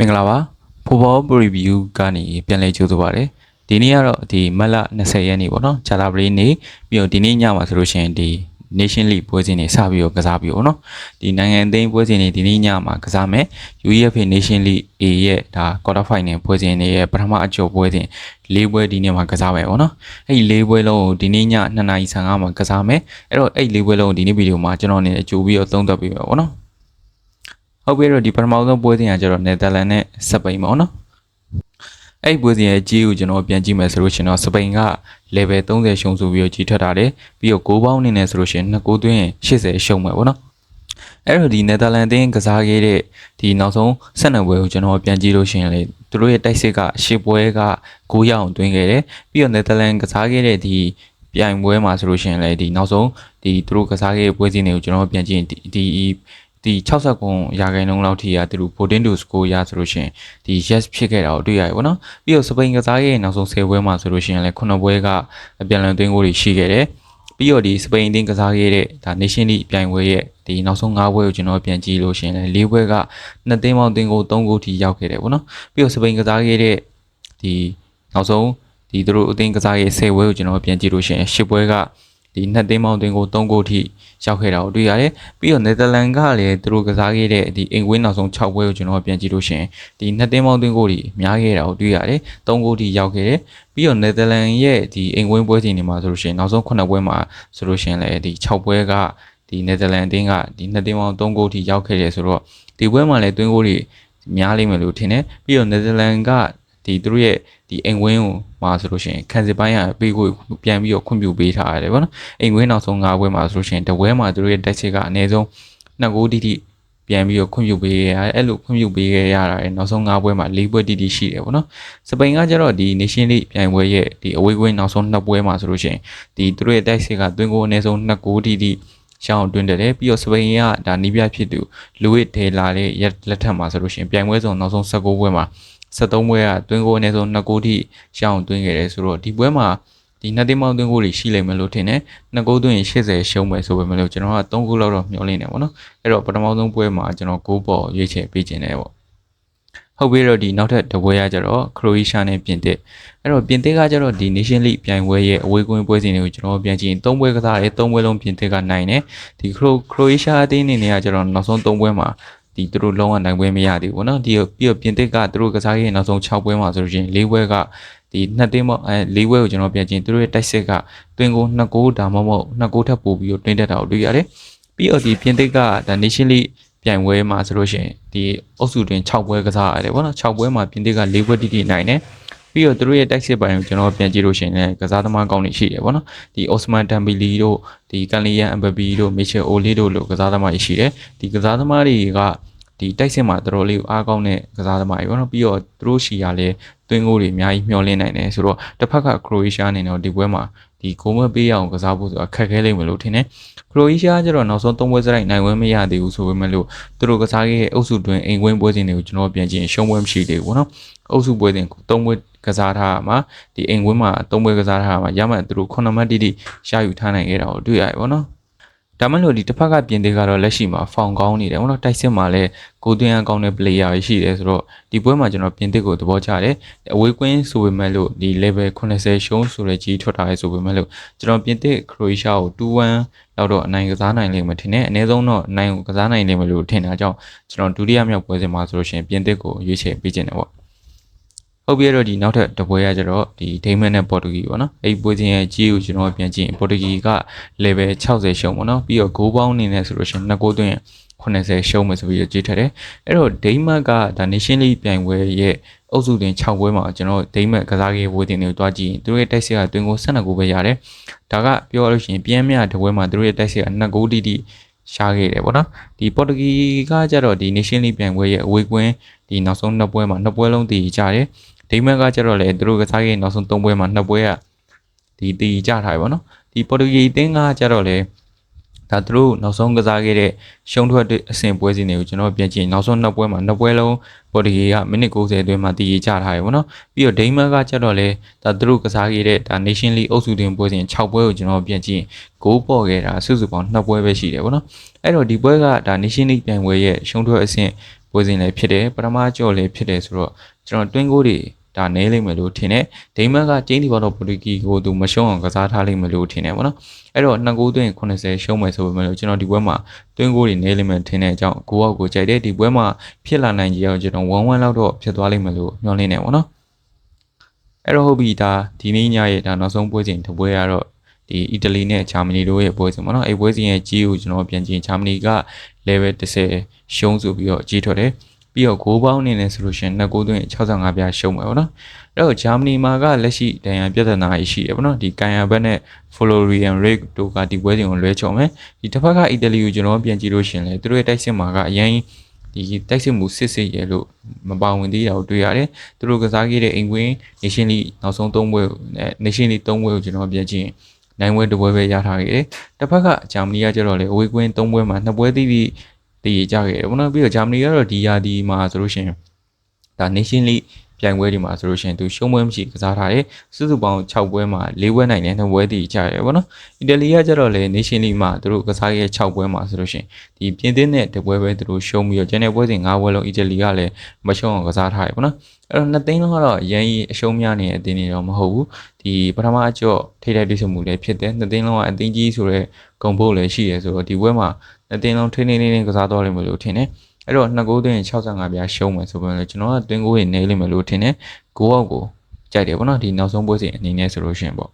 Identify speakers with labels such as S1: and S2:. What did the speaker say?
S1: မင်္ဂလာပါဖိုဘော preview ကနေပြန်လဲကြိုးဆိုပါရစေဒီနေ့ကတော့ဒီမတ်လ20ရက်နေ့ပေါ့နော်ဂျာလာပလေးနေ့ပြီးတော့ဒီနေ့ညမှာဆိုလို့ရှိရင်ဒီ Nation League ပွဲစဉ်တွေစပြီးတော့ကစားပြီးပေါ့နော်ဒီနိုင်ငံသိမ်းပွဲစဉ်တွေဒီနေ့ညမှာကစားမယ် UEFA Nation League A ရဲ့ဒါ quarter final ပွဲစဉ်တွေရဲ့ပထမအကျော်ပွဲစဉ်၄ပွဲဒီနေ့မှာကစားမယ်ပေါ့နော်အဲ့ဒီ၄ပွဲလုံးကိုဒီနေ့ည2:55မှာကစားမယ်အဲ့တော့အဲ့ဒီ၄ပွဲလုံးကိုဒီနေ့ဗီဒီယိုမှာကျွန်တော်အနေနဲ့ကြိုပြီးတော့သုံးသပ်ပေးမယ်ပေါ့နော် ဟုတ်ပြီအဲ့တော့ဒီပထမဆုံးပွဲစဉ်ကကျတော့နယ်သာလန်နဲ့စပိန်ပေါ့နော်အဲ့ဒီပွဲစဉ်ရဲ့ကြီးကိုကျွန်တော်ပြန်ကြည့်မယ်ဆိုလို့ရှင်တော့စပိန်က level 30ရှုံးဆိုပြီးတော့ကြီးထွက်တာတယ်ပြီးတော့6ပေါင်းအနေနဲ့ဆိုလို့ရှင်2 9သွင်း80ရှုံးမယ်ပေါ့နော်အဲ့တော့ဒီနယ်သာလန်အသင်းကစားခဲ့တဲ့ဒီနောက်ဆုံး12ပွဲကိုကျွန်တော်ပြန်ကြည့်လို့ရှိရင်လေသူတို့ရဲ့တိုက်စစ်က10ပွဲက9ရောက်အောင်တွင်းခဲ့တယ်ပြီးတော့နယ်သာလန်ကစားခဲ့တဲ့ဒီပြိုင်ပွဲမှာဆိုလို့ရှိရင်လေဒီနောက်ဆုံးဒီသူတို့ကစားခဲ့တဲ့ပွဲစဉ်တွေကိုကျွန်တော်ပြန်ကြည့်ရင်ဒီ ဒီဒီ60ကွန်ရာခိုင်နှုန်းလောက်ထိရသူတို့14 to score ရဆိုလို့ရှိရင်ဒီ yes ဖြစ်ခဲ့တာကိုတွေ့ရတယ်ပေါ့နော်ပြီးတော့စပိန်ကစားခဲ့တဲ့နောက်ဆုံး10ပွဲမှာဆိုလို့ရှိရင်လည်း9ပွဲကအပြန်အလှန်သွင်းကိုတွေရှိခဲ့တယ်ပြီးတော့ဒီစပိန်အသင်းကစားခဲ့တဲ့ဒါ Nation League ပြိုင်ပွဲရဲ့ဒီနောက်ဆုံး5ပွဲကိုကျွန်တော်ပြန်ကြည့်လို့ရှိရင်လည်း4ပွဲက2သိန်းပေါင်းသွင်းကို3ဂိုးထိရောက်ခဲ့တယ်ပေါ့နော်ပြီးတော့စပိန်ကစားခဲ့တဲ့ဒီနောက်ဆုံးဒီသူတို့အသင်းကစားခဲ့10ပွဲကိုကျွန်တော်ပြန်ကြည့်လို့ရှိရင်10ပွဲက ဒီ2သိန်းပေါင်းသွင်းကို3ဂိုးထိရောက်ခဲ့တာကိုတွေ့ရတယ်ပြီးတော့နယ်သာလန်ကလည်းသူတို့ကစားခဲ့တဲ့ဒီအိမ်ဝင်းနောက်ဆုံး6ပွဲကိုကျွန်တော်ပြန်ကြည့်လို့ရှိရင်ဒီ2သိန်းပေါင်းသွင်းကိုတွေများခဲ့တာကိုတွေ့ရတယ်3ဂိုးထိရောက်ခဲ့တယ်ပြီးတော့နယ်သာလန်ရဲ့ဒီအိမ်ဝင်းပွဲချိန်တွေမှာဆိုလို့ရှိရင်နောက်ဆုံး9ပွဲမှာဆိုလို့ရှိရင်လည်းဒီ6ပွဲကဒီနယ်သာလန်အသင်းကဒီ2သိန်းပေါင်း3ဂိုးထိရောက်ခဲ့တယ်ဆိုတော့ဒီပွဲမှာလည်းသွင်းဂိုးတွေများလိမ့်မယ်လို့ထင်တယ်ပြီးတော့နယ်သာလန်က ဒီသူတို့ရဲ့ဒီအိမ်ဝင်းကိုမှာဆိုလို့ရှိရင်ခံစစ်ပိုင်းကပေးကိုပြန်ပြီးတော့ခွင့်ပြုပေးထားရတယ်ဗောနော်အိမ်ဝင်းနောက်ဆုံး၅ပွဲမှာဆိုလို့ရှိရင်တပွဲမှာသူတို့ရဲ့တက်ချစ်ကအနည်းဆုံး2ဂိုးတိတိပြန်ပြီးတော့ခွင့်ပြုပေးရရတယ်အဲ့လိုခွင့်ပြုပေးရရတာရဲ့နောက်ဆုံး၅ပွဲမှာ၄ပွဲတိတိရှိတယ်ဗောနော်စပိန်ကကျတော့ဒီ Nation League ပြိုင်ပွဲရဲ့ဒီအဝေးကွင်းနောက်ဆုံး2ပွဲမှာဆိုလို့ရှိရင်ဒီသူတို့ရဲ့တက်ချစ်ကသွင်းဂိုးအနည်းဆုံး2ဂိုးတိတိရှောင်းတွင်းတယ်ပြီးတော့စပိန်ကဒါနီးပြဖြစ်သူလူဝစ်ဒေလာရဲ့လက်ထက်မှာဆိုလို့ရှိရင်ပြိုင်ပွဲစုံနောက်ဆုံး19ပွဲမှာ 73ပွဲကတွင်းကိုအနည်းဆုံး2ဂိုးထိရှောင်းတွင်းခဲ့တယ်ဆိုတော့ဒီပွဲမှာဒီနှစ်သိန်းပေါင်းသွင်းကိုတွေရှိလိမ့်မယ်လို့ထင်တယ်။နှစ်ဂိုးသွင်းရင်80ရှုံးမယ်ဆိုပေမဲ့လို့ကျွန်တော်က3ဂိုးလောက်တော့မျှော်လင့်နေပါတော့။အဲ့တော့ပထမဆုံးပွဲမှာကျွန်တော်ဂိုးပေါ်ရွေးချယ်ပေးခြင်းတယ်ပေါ့။ဟုတ်ပြီတော့ဒီနောက်ထပ်တပွဲရကြတော့ခရိုအေးရှားနဲ့ပြင်သစ်အဲ့တော့ပြင်သစ်ကကြတော့ဒီ Nation League ပြိုင်ပွဲရဲ့အဝေးကွင်းပွဲစဉ်တွေကိုကျွန်တော်ပြန်ကြည့်ရင်၃ပွဲကစားတယ်၃ပွဲလုံးပြင်သစ်ကနိုင်တယ်ဒီခရိုခရိုအေးရှားအသင်းအနေနဲ့ကကြတော့နောက်ဆုံး၃ပွဲမှာ ဒီသူတို့လုံးဝနိုင်ပွဲမရသေးဘူးเนาะဒီပြီးတော့ပြင်သစ်ကသူတို့ကစားခဲ့နောက်ဆုံး6ပွဲမှာဆိုလို့ရှိရင်၄ပွဲကဒီနှစ်သိန်းပေါ့အဲ၄ပွဲကိုကျွန်တော်ပြန်ကြည့်သူတို့ရဲ့တိုက်စစ်ကတွင်ကို2ဂိုးဒါမှမဟုတ်2ဂိုးထပ်ပို့ပြီးတော့တွင်းတက်တာကိုတွေ့ရတယ်ပြီးတော့ဒီပြင်သစ်ကဒါ Nation League ပြိုင်ပွဲမှာဆိုလို့ရှိရင်ဒီအုပ်စုတွင်6ပွဲကစားရတယ်ပေါ့နော်6ပွဲမှာပြင်သစ်က4ပွဲတိတိနိုင်တယ် ပြီးတော့သူတို့ရဲ့တိုက်စစ်ပိုင်းကိုကျွန်တော်ပြန်ကြည့်လို့ရှိရင်လည်းကစားသမားကောင်းတွေရှိတယ်ပေါ့နော်ဒီအော့စမန်တမ်ဘီလီတို့ဒီကန်လီယန်အမ်ဘဘီတို့မီချယ်အိုလီတို့လိုကစားသမားတွေရှိတယ်ဒီကစားသမားတွေက ဒီတိုက်စစ်မှာတော်တော်လေးအားကောင်းတဲ့ကစားသမားတွေပေါ့နော်ပြီးတော့သူတို့ရှီကလည်းသွင်းဂိုးတွေအများကြီးမျှော်လင့်နိုင်တယ်ဆိုတော့တစ်ဖက်ကခရိုအေးရှားအနေနဲ့ဒီပွဲမှာဒီဂိုးမပေးအောင်ကစားဖို့ဆိုတာခက်ခဲလိမ့်မယ်လို့ထင်တယ်ခရိုအေးရှားကျတော့နောက်ဆုံး၃ပွဲစရိုက်နိုင်ဝဲမရသေးဘူးဆိုပေမဲ့လို့သူတို့ကစားခဲ့တဲ့အုပ်စုတွင်အိမ်ဝင်းပွဲစဉ်တွေကိုကျွန်တော်ပြန်ကြည့်ရင်ရှုံးပွဲမရှိသေးဘူးပေါ့နော်အုပ်စုပွဲစဉ်၃ပွဲကစားထားမှာဒီအိမ်ဝင်းမှာ၃ပွဲကစားထားမှာရမှသူတို့9မှတ်တိတိရယူထားနိုင်ခဲ့တာကိုတွေ့ရတယ်ပေါ့နော် ဒါမှမဟုတ်ဒီတစ်ဖက်ကပြင်သေးကတော့လက်ရှိမှာဖောင်ကောင်းနေတယ်ဘောနော်တိုက်စစ်မှာလည်းကိုသွင်းအကောင်းတဲ့ player ရှိတယ်ဆိုတော့ဒီပွဲမှာကျွန်တော်ပြင်သစ်ကိုသဘောကျတယ်အဝေးကွင်းဆိုပေမဲ့လို့ဒီ level 80ရှုံးဆိုတဲ့ကြီးထွက်ထားရဲဆိုပေမဲ့လို့ကျွန်တော်ပြင်သစ်ခရိုအေးရှားကို2-1လောက်တော့အနိုင်ကစားနိုင်လိမ့်မယ်ထင်တယ်အနည်းဆုံးတော့အနိုင်ကိုကစားနိုင်လိမ့်မယ်လို့ထင်တာကြောင့်ကျွန်တော်ဒုတိယမြောက်ပွဲစဉ်မှာဆိုလို့ရှိရင်ပြင်သစ်ကိုရွေးချယ်ပေးခြင်းတယ်ပေါ့ ဟုတ်ပြီအဲ့တော့ဒီနောက်ထပ်တပွဲရကြတော့ဒီဒိမန်နဲ့ပေါ်တူဂီပေါ့နော်အဲ့ဒီပွဲချင်းရဲ့ကြီးကိုကျွန်တော်ပြန်ကြည့်ရင်ပေါ်တူဂီက level 60ရှုံးပေါ့နော်ပြီးတော့ဂိုးပေါင်းအနေနဲ့ဆိုလို့ရှိရင်နှစ်ဂိုးသွင်း80ရှုံးမယ်ဆိုပြီးကြည့်ထက်တယ်အဲ့တော့ဒိမတ်ကဒါ Nation League ပြိုင်ပွဲရဲ့အုပ်စုတင်6ပွဲမှာကျွန်တော်ဒိမတ်ကစားရေးပွဲတင်တွေကိုတွားကြည့်ရင်သူတို့ရဲ့တိုက်စစ်ကတွင်ကို12ဂိုးပဲရတယ်ဒါကပြောရလို့ရှိရင်ပြန်မြတပွဲမှာသူတို့ရဲ့တိုက်စစ်က2ဂိုးတိတိရှားခဲ့တယ်ပေါ့နော်ဒီပေါ်တူဂီကကြတော့ဒီ Nation League ပြိုင်ပွဲရဲ့အဝေးကွင်းဒီနောက်ဆုံးနှစ်ပွဲမှာနှစ်ပွဲလုံးတည်ကြတယ် ဒိမတ်ကကြတော့လေသူတို့ကစားခဲ့နောက်ဆုံး3ပွဲမှာ2ပွဲကဒီတည်ကြထားပြီပေါ့နော်ဒီပေါ်တူဂီအသင်းကကြတော့လေဒါသူတို့နောက်ဆုံးကစားခဲ့တဲ့ရှုံးထွက်အဆင့်ပွဲစဉ်တွေကိုကျွန်တော်ပြန်ကြည့်နောက်ဆုံးနှစ်ပွဲမှာနှစ်ပွဲလုံးပေါ်တူဂီကမိနစ်90အတွင်းမှာတည်ကြထားရပါတော့ပြီးတော့ဒိန်းမတ်ကကြတော့လေဒါသူတို့ကစားခဲ့တဲ့ဒါ Nation League အုပ်စုတွင်ပွဲစဉ်6ပွဲကိုကျွန်တော်ပြန်ကြည့်ဂိုးပေါ်ခဲ့တာစုစုပေါင်း2ပွဲပဲရှိတယ်ပေါ့နော်အဲ့တော့ဒီပွဲကဒါ Nation League ပြိုင်ပွဲရဲ့ရှုံးထွက်အဆင့်ပွဲစဉ်လည်းဖြစ်တယ်ပထမကြော့လည်းဖြစ်တယ်ဆိုတော့ကျွန်တော်တွင်းကိုတွေ ဒါနဲလိမ့်မယ်လို့ထင်တယ်ဒိမတ်ကကျင်းဒီဘောတော့ပိုတူဂီကိုသူမရှုံးအောင်ကစားထားလိမ့်မယ်လို့ထင်တယ်ပေါ့နော်အဲ့တော့နှစ်ကိုသွင်း80ရှုံးမယ်ဆိုပေမဲ့လို့ကျွန်တော်ဒီပွဲမှာတွင်းကိုတွေနဲလိမ့်မယ်ထင်တဲ့အကြောင်းကိုအောက်ကိုကြိုက်တယ်ဒီပွဲမှာဖြစ်လာနိုင်ကြအောင်ကျွန်တော်1-1လောက်တော့ဖြစ်သွားလိမ့်မယ်လို့မျှော်လင့်နေပေါ့နော်အဲ့တော့ဟုတ်ပြီဒါဒီနေ့ညရဲ့ဒါနောက်ဆုံးပွဲစဉ်တစ်ပွဲကတော့ဒီအီတလီနဲ့ဂျာမနီတို့ရဲ့ပွဲစဉ်ပေါ့နော်အဲ့ပွဲစဉ်ရဲ့ကြီးကိုကျွန်တော်ပြန်ကြည့်ဂျာမနီက level 30ရှုံးဆိုပြီးတော့ကြီးထွက်တယ် ပြီးတော့ဂိုးပေါင်းအနေနဲ့ဆိုလို့ရှိရင်နှစ်ဂိုးသွင်း65ပြားရှုံးမယ်ပေါ့နော်အဲ့တော့ဂျာမနီမှာကလက်ရှိဒဏ်ရာပြဿနာရှိတယ်ပေါ့နော်ဒီကန်ယာဘက်နဲ့ Florian Rick တို့ကဒီပွဲစဉ်ကိုလွဲချော်မယ်ဒီတစ်ဖက်ကအီတလီကိုကျွန်တော်ပြန်ကြည့်လို့ရှိရင်လေသူတို့ရဲ့တိုက်စစ်မှာကအရင်ဒီတိုက်စစ်မှုစစ်စစ်ရဲလို့မပါဝင်သေးတာကိုတွေ့ရတယ်သူတို့ကစားခဲ့တဲ့အိမ်ကွင်း Nation League နောက်ဆုံး၃ပွဲနဲ့ Nation League ၃ပွဲကိုကျွန်တော်ပြန်ကြည့်ရင်နိုင်ပွဲတစ်ပွဲပဲရထားခဲ့တယ်တစ်ဖက်ကဂျာမနီကကျတော့လေအဝေးကွင်း၃ပွဲမှာနှစ်ပွဲတိတိ တည်ကြခဲ့တယ်ဘောနော်ပြီးတော့ဂျာမနီကတော့ဒီယာဒီမှာဆိုလို့ရှိရင်ဒါ Nation League ပြိုင်ပွဲဒီမှာဆိုလို့ရှိရင်သူရှုံးပွဲမရှိကစားထားတယ်စုစုပေါင်း6ပွဲမှာ4ပွဲနိုင်တယ်2ပွဲတည်ကြရတယ်ဗောနော်အီတလီကကျတော့လေ Nation League မှာသူတို့ကစားရဲ့6ပွဲမှာဆိုလို့ရှိရင်ဒီပြင်သစ်နဲ့တပွဲပဲသူတို့ရှုံးပြီးတော့ကျန်တဲ့ပွဲစဉ်5ပွဲလုံးအီတလီကလည်းမရှုံးအောင်ကစားထားတယ်ဗောနော်အဲ့တော့နှစ်သိန်းလုံးကတော့ရန်ကြီးအရှုံးများနေတဲ့အတင်းတွေတော့မဟုတ်ဘူးဒီပထမအကျော့ထိထိုက်တွေ့ဆုံမှုလည်းဖြစ်တယ်နှစ်သိန်းလုံးကအတင်းကြီးဆိုတဲ့ဂုံဖို့လည်းရှိရဆိုတော့ဒီပွဲမှာ နှစ်သိန်းလုံးထိနေနေနေကစားတော့လိမ့်မယ်လို့ထင်တယ်အဲ့တော့နှစ်ကိုးသွင်း65ပြားရှုံးမယ်ဆိုပေမဲ့ကျွန်တော်ကသွင်းကိုးရနေလိမ့်မယ်လို့ထင်တယ်ကိုအောက်ကိုကြိုက်တယ်ပေါ့နော်ဒီနောက်ဆုံးပွဲစဉ်အနေနဲ့ဆိုလို့ရှိရင်ပေါ့